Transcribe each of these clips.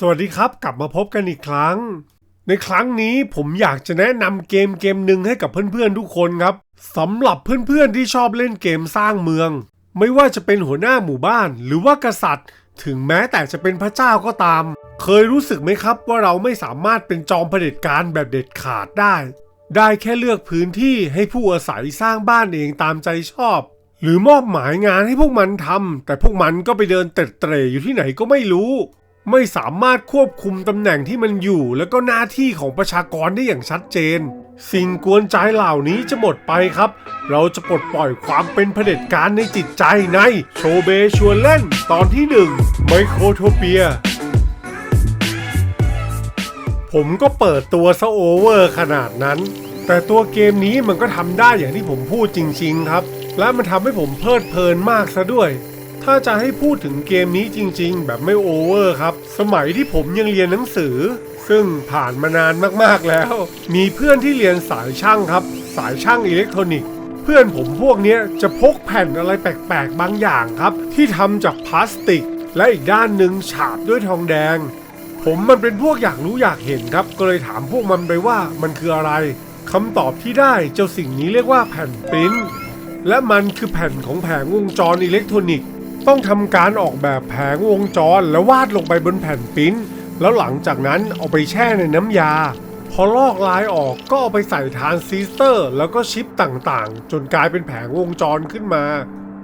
สวัสดีครับ กลับมาพบกันอีกครั้ง ในครั้งนี้ผมอยากจะแนะนำเกมเกมหนึ่งให้กับเพื่อนๆทุกคนครับสำหรับเพื่อนๆที่ชอบเล่นเกมสร้างเมือง ไม่ว่าจะเป็นหัวหน้าหมู่บ้าน หรือว่ากษัตริย์ ถึงแม้แต่จะเป็นพระเจ้าก็ตาม เคยรู้สึกไหมครับว่าเราไม่สามารถเป็นจอมเผด็จการแบบเด็ดขาดได้ ได้แค่เลือกพื้นที่ให้ผู้อาศัยสร้างบ้านเองตามใจชอบ หรือมอบหมายงานให้พวกมันทำแต่พวกมันก็ไปเดินเตร็ดเตร่อยู่ที่ไหนก็ไม่รู้ ไม่สามารถควบคุมตำแหน่งที่มันอยู่ และก็หน้าที่ของประชากรได้อย่างชัดเจน สิ่งกวนใจเหล่านี้จะหมดไปครับ เราจะปลดปล่อยความเป็นเผด็จการในจิตใจในโชเบชวนเล่นตอนที่1ไมโครโทเปีย ผมก็เปิดตัวซะโอเวอร์ขนาดนั้น แต่ตัวเกมนี้มันก็ทำได้อย่างที่ผมพูดจริง ๆ ครับ และมันทำให้ผมเพลิดเพลินมากซะด้วย ถ้าจะให้พูดถึงเกมนี้จริงๆ แบบไม่โอเวอร์ครับ สมัยที่ผมยังเรียนหนังสือ ซึ่งผ่านมานานมากๆแล้ว มีเพื่อนที่เรียนสายช่างครับ สายช่างอิเล็กทรอนิกส์เพื่อนผมพวกนี้จะพกแผ่นอะไรแปลกๆบางอย่างครับ ที่ทำจากพลาสติก และอีกด้านหนึ่งฉาบด้วยทองแดง ผมมันเป็นพวกอยากรู้อยากเห็นครับ ก็เลยถามพวกมันไปว่ามันคืออะไรคำตอบที่ได้เจ้าสิ่งนี้เรียกว่าแผ่นปริ้นและมันคือแผ่นของแผงวงจรอิเล็กทรอนิกส์ ต้องทำการออกแบบแผงวงจรแล้ววาดลงไปบนแผ่นปริ้นแล้วหลังจากนั้นเอาไปแช่ในน้ำยา พอลอกลายออกก็เอาไปใส่ทานซิสเตอร์ แล้วก็ชิปต่างๆ จนกลายเป็นแผงวงจรขึ้นมา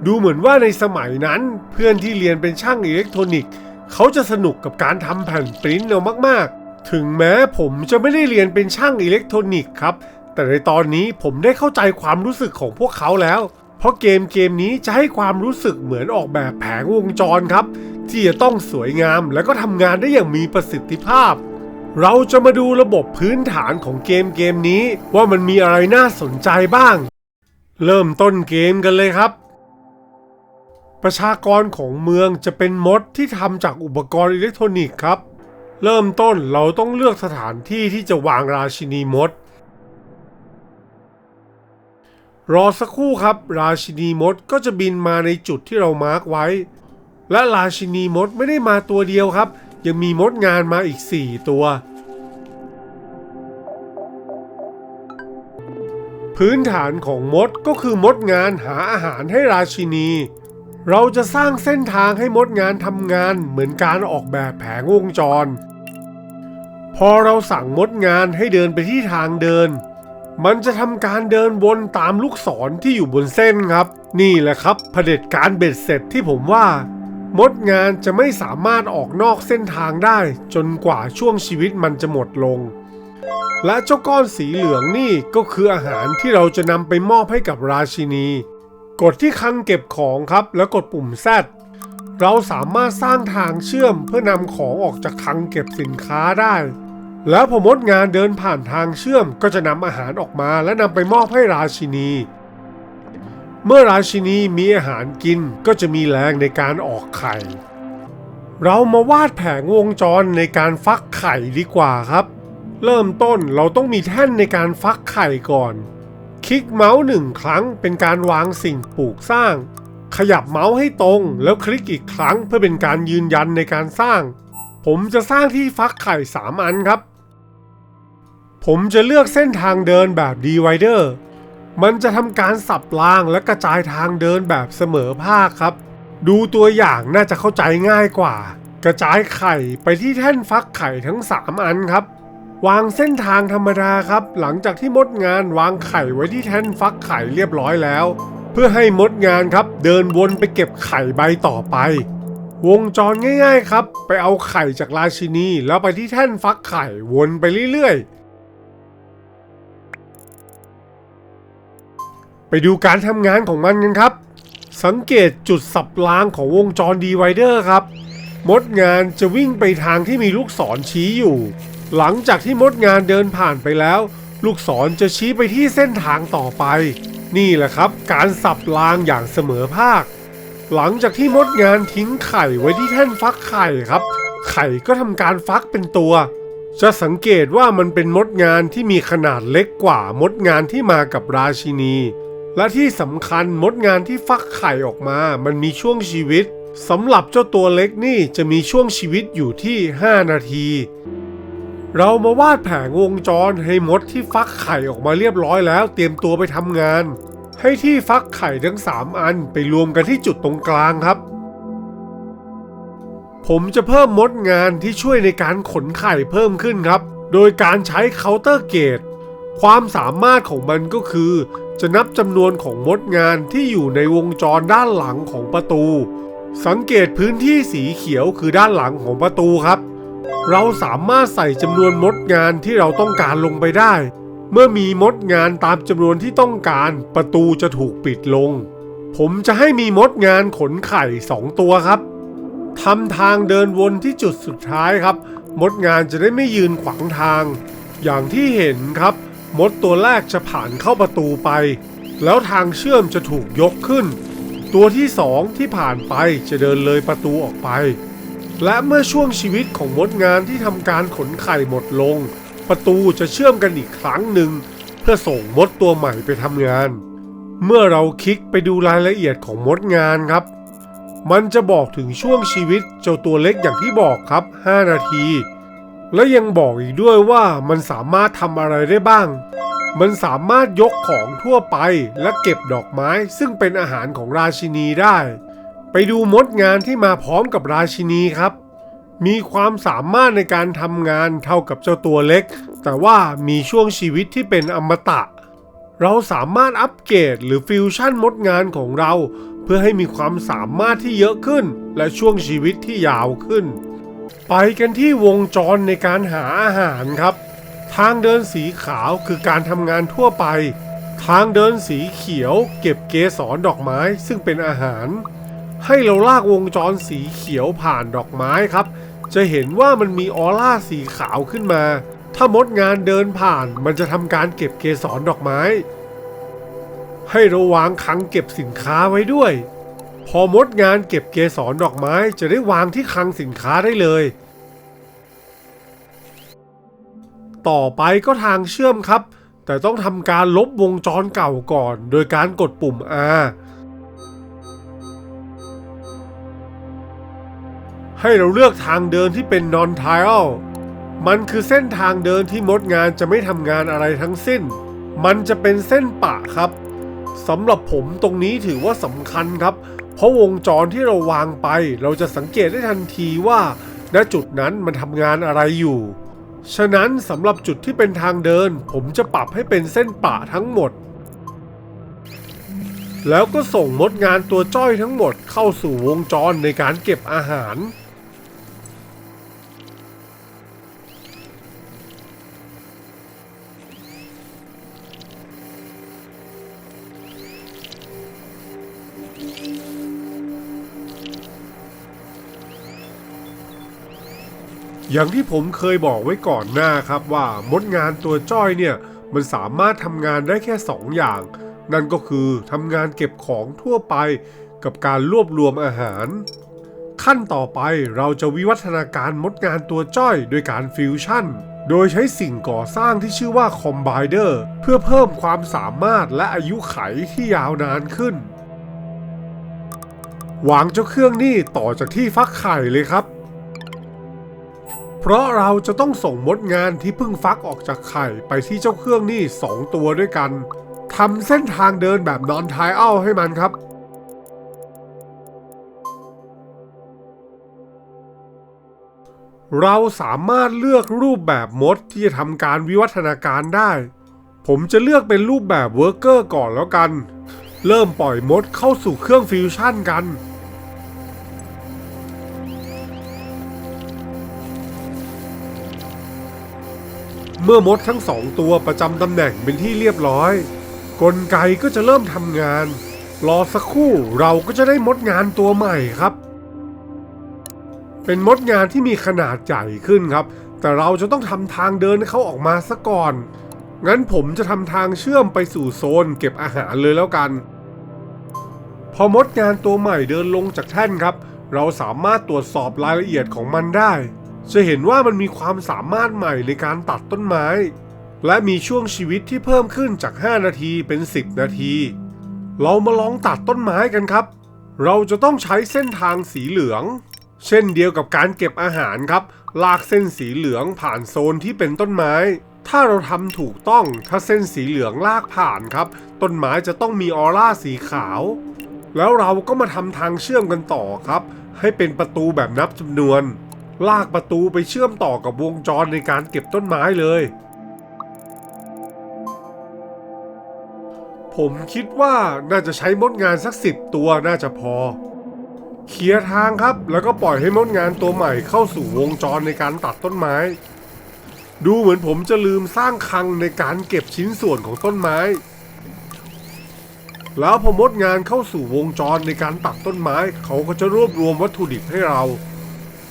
ดูเหมือนว่าในสมัยนั้นเพื่อนที่เรียนเป็นช่างอิเล็กทรอนิกส์เขาจะสนุกกับการทำแผ่นปริ้นเอามากๆ ถึงแม้ผมจะไม่ได้เรียนเป็นช่างอิเล็กทรอนิกส์ครับ แต่ในตอนนี้ผมได้เข้าใจความรู้สึกของพวกเขาแล้ว เพราะเกมเกมนี้จะให้ความรู้สึกเหมือนออกแบบแผงวงจรครับ ที่จะต้องสวยงามและก็ทำงานได้อย่างมีประสิทธิภาพ เราจะมาดูระบบพื้นฐานของเกมเกมนี้ ว่ามันมีอะไรน่าสนใจบ้าง เริ่มต้นเกมกันเลยครับประชากรของเมืองจะเป็นมดที่ทำจากอุปกรณ์อิเล็กทรอนิกส์ครับ เริ่มต้นเราต้องเลือกสถานที่ที่จะวางราชินีมด รอสักครู่ครับ ราชินีมดก็จะบินมาในจุดที่เรามาร์กไว้ และราชินีมดไม่ได้มาตัวเดียวครับ ยังมีมดงานมาอีก 4 ตัว พื้นฐานของมดก็คือมดงานหาอาหารให้ราชินี เราจะสร้างเส้นทางให้มดงานทำงานเหมือนการออกแบบแผงวงจร พอเราสั่งมดงานให้เดินไปที่ทางเดิน มันจะทำการเดินวนตามลูกศรที่อยู่บนเส้นครับ นี่แหละครับเผด็จการเบ็ดเสร็จที่ผมว่า มดงานจะไม่สามารถออกนอกเส้นทางได้ จนกว่าช่วงชีวิตมันจะหมดลง และเจ้าก้อนสีเหลืองนี่ก็คืออาหารที่เราจะนำไปมอบให้กับราชินี กดที่คังเก็บของครับ แล้วกดปุ่ม Z เราสามารถสร้างทางเชื่อมเพื่อนำของออกจากคังเก็บสินค้าได้ แล้วพอมดงานเดินผ่านทางเชื่อมก็จะนำอาหารออกมาและนำไปมอบให้ราชินี เมื่อราชินีมีอาหารกินก็จะมีแรงในการออกไข่ เรามาวาดแผงวงจรในการฟักไข่ดีกว่าครับ เริ่มต้นเราต้องมีแท่นในการฟักไข่ก่อน คลิกเมาส์หนึ่งครั้งเป็นการวางสิ่งปลูกสร้าง ขยับเมาส์ให้ตรงแล้วคลิกอีกครั้งเพื่อเป็นการยืนยันในการสร้าง ผมจะสร้างที่ฟักไข่ 3 อันครับ ผมจะเลือกเส้นทางเดินแบบ Divider มันจะทำการสับรางและกระจายทางเดินแบบเสมอภาคครับ ดูตัวอย่างน่าจะเข้าใจง่ายกว่า กระจายไข่ไปที่แท่นฟักไข่ทั้ง 3 อันครับ วางเส้นทางธรรมดาครับ หลังจากที่มดงานวางไข่ไว้ที่แท่นฟักไข่เรียบร้อยแล้ว เพื่อให้มดงานครับ เดินวนไปเก็บไข่ใบต่อไป วงจรง่าย ๆ ครับ ไปเอาไข่จากราชินีแล้วไปที่แท่นฟักไข่วนไปเรื่อยๆ ไปดูการทำงานของมันกันครับ สังเกตจุดสับรางของวงจรดีไวเดอร์ครับ มดงานจะวิ่งไปทางที่มีลูกศรชี้อยู่ หลังจากที่มดงานเดินผ่านไปแล้ว ลูกศรจะชี้ไปที่เส้นทางต่อไป นี่แหละครับ การสับรางอย่างเสมอภาค หลังจากที่มดงานทิ้งไข่ไว้ที่แท่นฟักไข่ครับ ไข่ก็ทำการฟักเป็นตัวจะสังเกตว่ามันเป็นมดงานที่มีขนาดเล็กกว่ามดงานที่มากับราชินี และที่สำคัญมดงานที่ฟักไข่ออกมา มันมีช่วงชีวิตสำหรับเจ้าตัวเล็กนี่จะมีช่วงชีวิตอยู่ที่ 5 นาที เรามาวาดแผงวงจรให้มดที่ฟักไข่ออกมาเรียบร้อยแล้ว เตรียมตัวไปทำงาน ให้ที่ฟักไข่ทั้ง 3 อันไปรวมกันที่จุดตรงกลางครับ ผมจะเพิ่มมดงานที่ช่วยในการขนไข่เพิ่มขึ้นครับ โดยการใช้เคาน์เตอร์เกต ความสามารถของมันก็คือ จะนับจำนวนของมดงานที่อยู่ในวงจรด้านหลังของประตู สังเกตพื้นที่สีเขียวคือด้านหลังของประตูครับ เราสามารถใส่จำนวนมดงานที่เราต้องการลงไปได้ เมื่อมีมดงานตามจำนวนที่ต้องการ ประตูจะถูกปิดลง ผมจะให้มีมดงานขนไข่2ตัวครับทำทางเดินวนที่จุดสุดท้ายครับ มดงานจะได้ไม่ยืนขวางทาง อย่างที่เห็นครับ มดตัวแรกจะผ่านเข้าประตูไป แล้วทางเชื่อมจะถูกยกขึ้น ตัวที่สองที่ผ่านไปจะเดินเลยประตูออกไป และเมื่อช่วงชีวิตของมดงานที่ทำการขนไข่หมดลง ประตูจะเชื่อมกันอีกครั้งหนึ่ง เพื่อส่งมดตัวใหม่ไปทำงาน เมื่อเราคลิกไปดูรายละเอียดของมดงานครับ มันจะบอกถึงช่วงชีวิตเจ้าตัวเล็กอย่างที่บอกครับ 5 นาที และยังบอกอีกด้วยว่ามันสามารถทำอะไรได้บ้าง มันสามารถยกของทั่วไปและเก็บดอกไม้ซึ่งเป็นอาหารของราชินีได้ ไปดูมดงานที่มาพร้อมกับราชินีครับ มีความสามารถในการทำงานเท่ากับเจ้าตัวเล็ก แต่ว่ามีช่วงชีวิตที่เป็นอมตะ เราสามารถอัปเกรดหรือฟิวชั่นมดงานของเรา เพื่อให้มีความสามารถที่เยอะขึ้น และช่วงชีวิตที่ยาวขึ้น ไปกันที่วงจรในการหาอาหารครับ ทางเดินสีขาวคือการทำงานทั่วไป ทางเดินสีเขียวเก็บเกสรดอกไม้ซึ่งเป็นอาหาร ให้เราลากวงจรสีเขียวผ่านดอกไม้ครับ จะเห็นว่ามันมีออร่าสีขาวขึ้นมา ถ้ามดงานเดินผ่านมันจะทำการเก็บเกสรดอกไม้ ให้ระวางคังเก็บสินค้าไว้ด้วย พอมดงานเก็บเกสรดอกไม้จะได้วางที่คลังสินค้าได้เลย ต่อไปก็ทางเชื่อมครับ แต่ต้องทำการลบวงจรเก่าก่อน โดยการกดปุ่ม R ให้เราเลือกทางเดินที่เป็น non trial มันคือเส้นทางเดินที่มดงานจะไม่ทำงานอะไรทั้งสิ้น มันจะเป็นเส้นปะครับสำหรับผมตรงนี้ถือว่าสำคัญครับ เพราะวงจรที่เราวางไป เราจะสังเกตได้ทันทีว่า ณจุดนั้นมันทำงานอะไรอยู่ ฉะนั้นสำหรับจุดที่เป็นทางเดิน ผมจะปรับให้เป็นเส้นปะทั้งหมด แล้วก็ส่งมดงานตัวจ้อยทั้งหมดเข้าสู่วงจรในการเก็บอาหาร อย่างที่ผมเคยบอกไว้ก่อนหน้าครับว่ามดงานตัวจ้อยเนี่ยมันสามารถทำงานได้แค่ 2 อย่าง นั่นก็คือทำงานเก็บของทั่วไป กับการรวบรวมอาหาร ขั้นต่อไปเราจะวิวัฒนาการมดงานตัวจ้อยโดยการฟิวชั่น โดยใช้สิ่งก่อสร้างที่ชื่อว่าคอมไบเดอร์เพื่อเพิ่มความสามารถและอายุไขที่ยาวนานขึ้นวางเจ้าเครื่องนี่ต่อจากที่ฟักไข่เลยครับ เพราะเราจะต้องส่งมดงานที่เพิ่งฟักออกจากไข่ไปที่เจ้าเครื่องนี่2ตัวด้วยกันทำเส้นทางเดินแบบนอนทายเอาให้มันครับเราสามารถเลือกรูปแบบมดที่จะทำการวิวัฒนาการได้ ผมจะเลือกเป็นรูปแบบเวิร์กเกอร์ก่อนแล้วกัน เริ่มปล่อยมดเข้าสู่เครื่องฟิวชั่นกัน เมื่อมดทั้งสองตัวประจำตำแหน่งเป็นที่เรียบร้อย กลไกก็จะเริ่มทำงาน รอสักครู่เราก็จะได้มดงานตัวใหม่ครับ เป็นมดงานที่มีขนาดใหญ่ขึ้นครับ แต่เราจะต้องทำทางเดินให้เขาออกมาซะก่อน งั้นผมจะทำทางเชื่อมไปสู่โซนเก็บอาหารเลยแล้วกัน พอมดงานตัวใหม่เดินลงจากแท่นครับ เราสามารถตรวจสอบรายละเอียดของมันได้ จะเห็นว่ามันมีความสามารถใหม่ในการตัดต้นไม้ และมีช่วงชีวิตที่เพิ่มขึ้นจาก 5 นาทีเป็น 10 นาที เรามาลองตัดต้นไม้กันครับ เราจะต้องใช้เส้นทางสีเหลือง เช่นเดียวกับการเก็บอาหารครับ ลากเส้นสีเหลืองผ่านโซนที่เป็นต้นไม้ ถ้าเราทำถูกต้องถ้าเส้นสีเหลืองลากผ่านครับ ต้นไม้จะต้องมีออร่าสีขาว แล้วเราก็มาทำทางเชื่อมกันต่อครับ ให้เป็นประตูแบบนับจำนวน ลากประตูไปเชื่อมต่อกับวงจรในการเก็บต้นไม้เลย ผมคิดว่าน่าจะใช้มดงานสักสิบตัวน่าจะพอ เคลียร์ทางครับ แล้วก็ปล่อยให้มดงานตัวใหม่เข้าสู่วงจรในการตัดต้นไม้ ดูเหมือนผมจะลืมสร้างคลังในการเก็บชิ้นส่วนของต้นไม้ แล้วพอมดงานเข้าสู่วงจรในการตัดต้นไม้ เขาก็จะรวบรวมวัตถุดิบให้เรา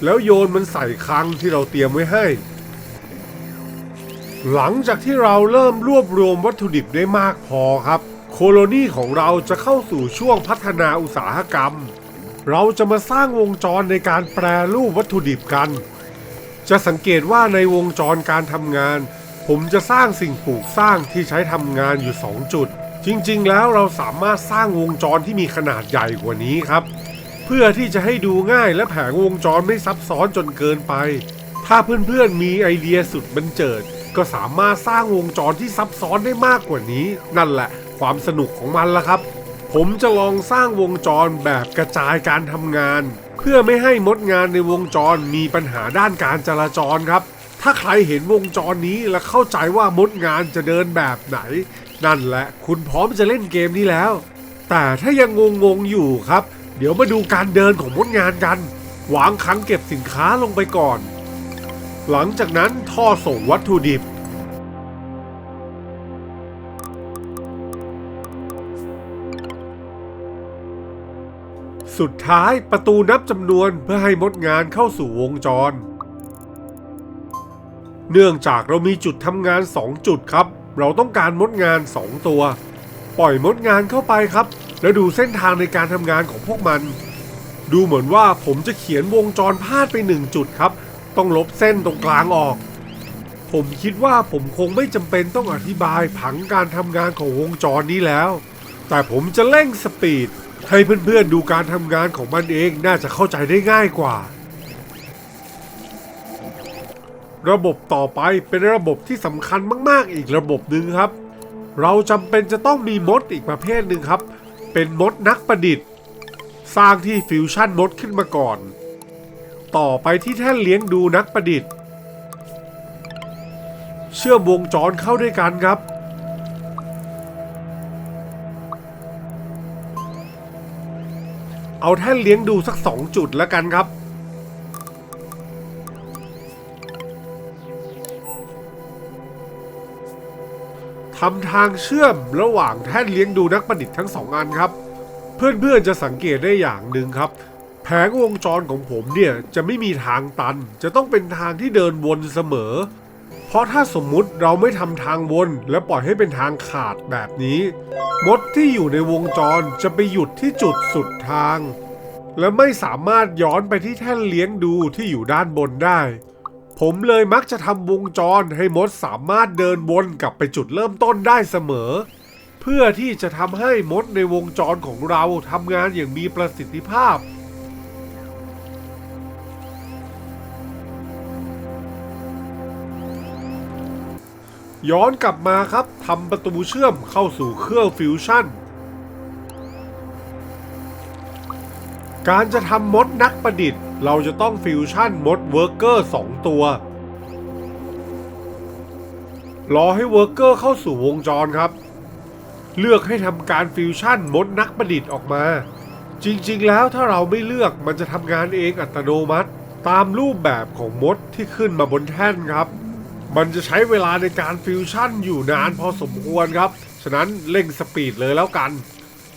แล้วโยนมันใส่คลังที่เราเตรียมไว้ให้ หลังจากที่เราเริ่มรวบรวมวัตถุดิบได้มากพอครับ โคโลนีของเราจะเข้าสู่ช่วงพัฒนาอุตสาหกรรม เราจะมาสร้างวงจรในการแปรรูปวัตถุดิบกัน จะสังเกตว่าในวงจรการทำงาน ผมจะสร้างสิ่งปลูกสร้างที่ใช้ทำงานอยู่ 2 จุด จริงๆ แล้วเราสามารถสร้างวงจรที่มีขนาดใหญ่กว่านี้ครับ เพื่อที่จะให้ดูง่ายและแผงวงจรไม่ซับซ้อนจนเกินไป ถ้าเพื่อนๆมีไอเดียสุดบันเจิด ก็สามารถสร้างวงจรที่ซับซ้อนได้มากกว่านี้ นั่นแหละ ความสนุกของมันละครับ ผมจะลองสร้างวงจรแบบกระจายการทำงาน เพื่อไม่ให้มดงานในวงจรมีปัญหาด้านการจราจรครับ ถ้าใครเห็นวงจรนี้และเข้าใจว่ามดงานจะเดินแบบไหน นั่นแหละ คุณพร้อมจะเล่นเกมนี้แล้ว แต่ถ้ายังงงๆอยู่ครับ เดี๋ยวมาดูการเดินของมดงานกัน วางคลังเก็บสินค้าลงไปก่อน หลังจากนั้นท่อส่งวัตถุดิบ สุดท้ายประตูนับจำนวนเพื่อให้มดงานเข้าสู่วงจร เนื่องจากเรามีจุดทำงาน 2 จุดครับ เราต้องการมดงาน 2 ตัว ปล่อยมดงานเข้าไปครับ แล้วดูเส้นทางในการทำงานของพวกมัน ดูเหมือนว่าผมจะเขียนวงจรพลาดไป1จุดครับ ต้องลบเส้นตรงกลางออก ผมคิดว่าผมคงไม่จำเป็นต้องอธิบายผังการทำงานของวงจรนี้แล้ว แต่ผมจะเร่งสปีดให้เพื่อนๆดูการทำงานของมันเองน่าจะเข้าใจได้ง่ายกว่า ระบบต่อไปเป็นระบบที่สำคัญมากๆอีกระบบหนึ่งครับ เราจำเป็นจะต้องมีมดอีกประเภทหนึ่งครับ เป็นมดนักประดิษฐ์ สร้างที่ฟิวชั่นมดขึ้นมาก่อน ต่อไปที่แท่นเลี้ยงดูนักประดิษฐ์ เชื่อมวงจรเข้าด้วยกันครับ เอาแท่นเลี้ยงดูสักสองจุดแล้วกันครับ ทำทางเชื่อมระหว่างแท่นเลี้ยงดูนักประดิษฐ์ทั้งสองอันครับ เพื่อนๆจะสังเกตได้อย่างหนึ่งครับ แผงวงจรของผมเนี่ยจะไม่มีทางตัน จะต้องเป็นทางที่เดินวนเสมอ เพราะถ้าสมมุติเราไม่ทำทางวน และปล่อยให้เป็นทางขาดแบบนี้ มดที่อยู่ในวงจรจะไปหยุดที่จุดสุดทาง และไม่สามารถย้อนไปที่แท่นเลี้ยงดูที่อยู่ด้านบนได้ ผมเลยมักจะทำวงจรให้มดสามารถเดินวนกลับไปจุดเริ่มต้นได้เสมอ เพื่อที่จะทำให้มดในวงจรของเราทำงานอย่างมีประสิทธิภาพย้อนกลับมาครับทำประตูเชื่อมเข้าสู่เครื่องฟิวชั่น การจะทำมดนักประดิษฐ์ เราจะต้องฟิวชั่นมดเวิร์กเกอร์2ตัว รอให้เวิร์กเกอร์เข้าสู่วงจรครับ เลือกให้ทำการฟิวชั่นมดนักประดิษฐ์ออกมา จริงๆแล้วถ้าเราไม่เลือกมันจะทำงานเองอัตโนมัติ ตามรูปแบบของมดที่ขึ้นมาบนแท่นครับ มันจะใช้เวลาในการฟิวชั่นอยู่นานพอสมควรครับ ฉะนั้นเร่งสปีดเลยแล้วกัน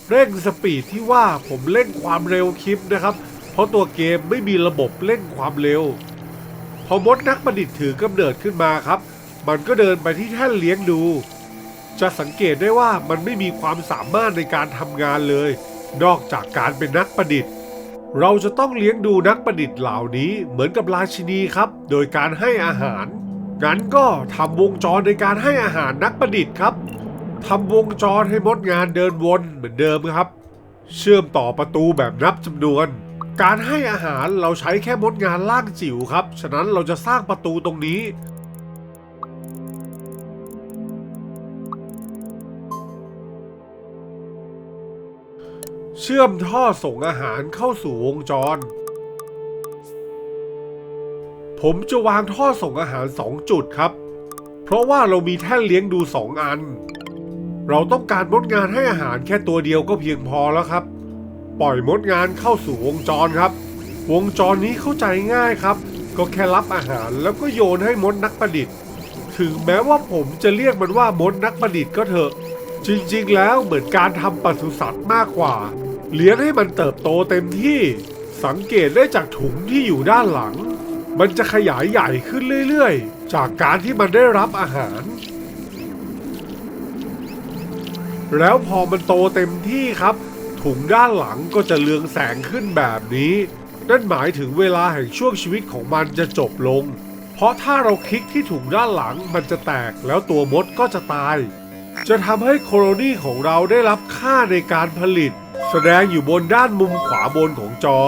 เร่งสปีดที่ว่าผมเร่งความเร็วคลิปนะครับ เพราะตัวเกมไม่มีระบบเร่งความเร็ว พอมดนักประดิษฐ์ถือกำเนิดขึ้นมาครับ มันก็เดินไปที่แท่นเลี้ยงดู จะสังเกตได้ว่ามันไม่มีความสามารถในการทำงานเลย นอกจากการเป็นนักประดิษฐ์ เราจะต้องเลี้ยงดูนักประดิษฐ์เหล่านี้เหมือนกับราชินีครับ โดยการให้อาหาร งั้นก็ทำวงจรในการให้อาหารนักประดิษฐ์ครับทำวงจรให้มดงานเดินวนเหมือนเดิมครับ เชื่อมต่อประตูแบบนับจำนวน การให้อาหารเราใช้แค่มดงานล่างจิ๋วครับ ฉะนั้นเราจะสร้างประตูตรงนี้ เชื่อมท่อส่งอาหารเข้าสู่วงจร ผมจะวางท่อส่งอาหาร 2 จุดครับ เพราะว่าเรามีแท่นเลี้ยงดู 2 อัน เราต้องการมดงานให้อาหารแค่ตัวเดียวก็เพียงพอแล้วครับ ปล่อยมดงานเข้าสู่วงจรครับ วงจรนี้เข้าใจง่ายครับ ก็แค่รับอาหารแล้วก็โยนให้มดนักประดิษฐ์ ถึงแม้ว่าผมจะเรียกมันว่ามดนักประดิษฐ์ก็เถอะ จริงๆ แล้วเหมือนการทำปศุสัตว์มากกว่า เลี้ยงให้มันเติบโตเต็มที่ สังเกตได้จากถุงที่อยู่ด้านหลัง มันจะขยายใหญ่ขึ้นเรื่อยๆ จากการที่มันได้รับอาหารแล้วพอมันโตเต็มที่ครับ ถุงด้านหลังก็จะเลืองแสงขึ้นแบบนี้ นั่นหมายถึงเวลาแห่งช่วงชีวิตของมันจะจบลง เพราะถ้าเราคลิกที่ถุงด้านหลังมันจะแตกแล้วตัวมดก็จะตาย จะทำให้โคโลนีของเราได้รับค่าในการผลิต แสดงอยู่บนด้านมุมขวาบนของจอ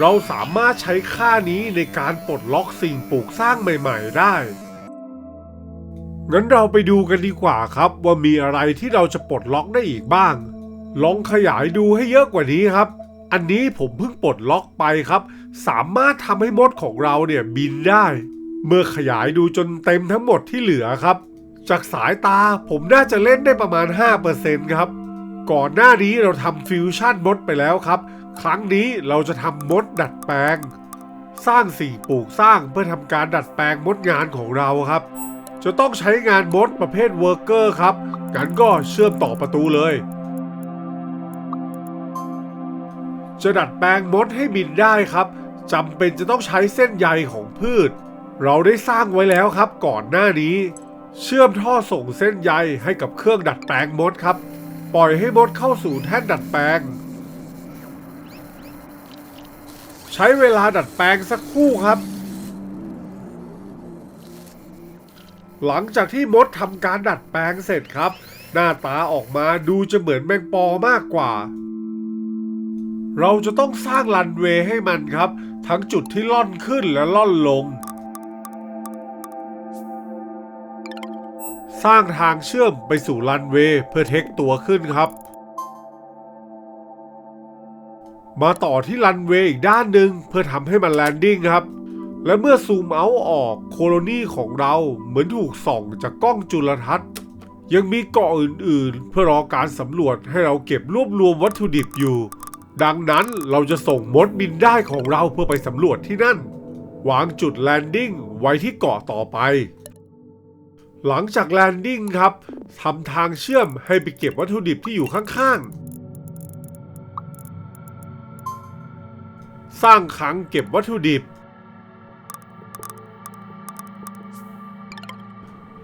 เราสามารถใช้ค่านี้ในการปลดล็อกสิ่งปลูกสร้างใหม่ ๆ ได้งั้นเราไปดูกันดีกว่าครับว่ามีอะไรที่เราจะปลดล็อกได้อีกบ้าง ลองขยายดูให้เยอะกว่านี้ครับ อันนี้ผมเพิ่งปลดล็อกไปครับ สามารถทำให้มดของเราเนี่ยบินได้ เมื่อขยายดูจนเต็มทั้งหมดที่เหลือครับ จากสายตาผมน่าจะเล่นได้ประมาณ 5%ครับ ก่อนหน้านี้เราทำฟิวชั่นมดไปแล้วครับ ครั้งนี้เราจะทำมดดัดแปลง สร้างสิ่งปลูกสร้างเพื่อทำการดัดแปลงมดงานของเราครับ จะต้องใช้งานมดประเภทเวิร์กเกอร์ครับงั้นก็เชื่อมต่อประตูเลย จะดัดแปลงมดให้บินได้ครับจำเป็นจะต้องใช้เส้นใยของพืช เราได้สร้างไว้แล้วครับก่อนหน้านี้ เชื่อมท่อส่งเส้นใยให้กับเครื่องดัดแปลงมดครับ ปล่อยให้มดเข้าสู่แท่นดัดแปลง ใช้เวลาดัดแปลงสักครู่ครับ หลังจากที่มดทำการดัดแปลงเสร็จครับ หน้าตาออกมาดูจะเหมือนแมงปอมากกว่า เราจะต้องสร้างรันเวย์ให้มันครับ ทั้งจุดที่ล่อนขึ้นและล่อนลง สร้างทางเชื่อมไปสู่รันเวย์เพื่อเทคตัวขึ้นครับ มาต่อที่รันเวย์อีกด้านหนึ่งเพื่อทำให้มันแลนดิ้งครับ และเมื่อซูมเอาออกโคโลนีของเราเหมือนถูกส่องจากกล้องจุลทรรศน์ ยังมีเกาะอื่นๆ เพื่อรอการสำรวจให้เราเก็บรวบรวมวัตถุดิบอยู่ ดังนั้นเราจะส่งมดบินได้ของเราเพื่อไปสำรวจที่นั่น วางจุดแลนดิ้งไว้ที่เกาะต่อไป หลังจากแลนดิ้งครับทำทางเชื่อมให้ไปเก็บวัตถุดิบที่อยู่ข้างๆ สร้างคังเก็บวัตถุดิบ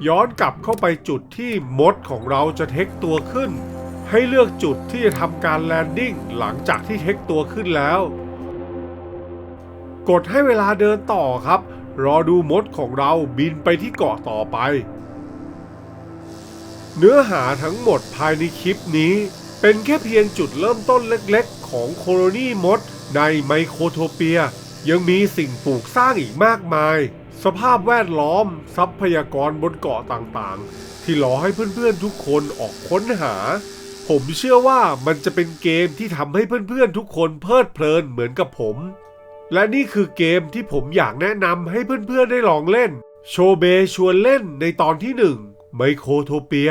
ย้อนกลับเข้าไปจุดที่มดของเราจะเทคตัวขึ้น ให้เลือกจุดที่จะทำการแลนดิ้งหลังจากที่เทคตัวขึ้นแล้ว กดให้เวลาเดินต่อครับ รอดูมดของเราบินไปที่เกาะต่อไป เนื้อหาทั้งหมดภายในคลิปนี้ เป็นแค่เพียงจุดเริ่มต้นเล็กๆ ของโคโลนีมดในไมโครโทเปีย ยังมีสิ่งปลูกสร้างอีกมากมาย สภาพแวดล้อม ทรัพยากรบนเกาะต่างๆ ที่รอให้เพื่อนๆทุกคนออกค้นหา ผมเชื่อว่ามันจะเป็นเกมที่ทำให้เพื่อนๆทุกคนเพลิดเพลินเหมือนกับผม และนี่คือเกมที่ผมอยากแนะนำให้เพื่อนๆได้ลองเล่น โชเบชวนเล่นในตอนที่ 1 ไมโครโทเปีย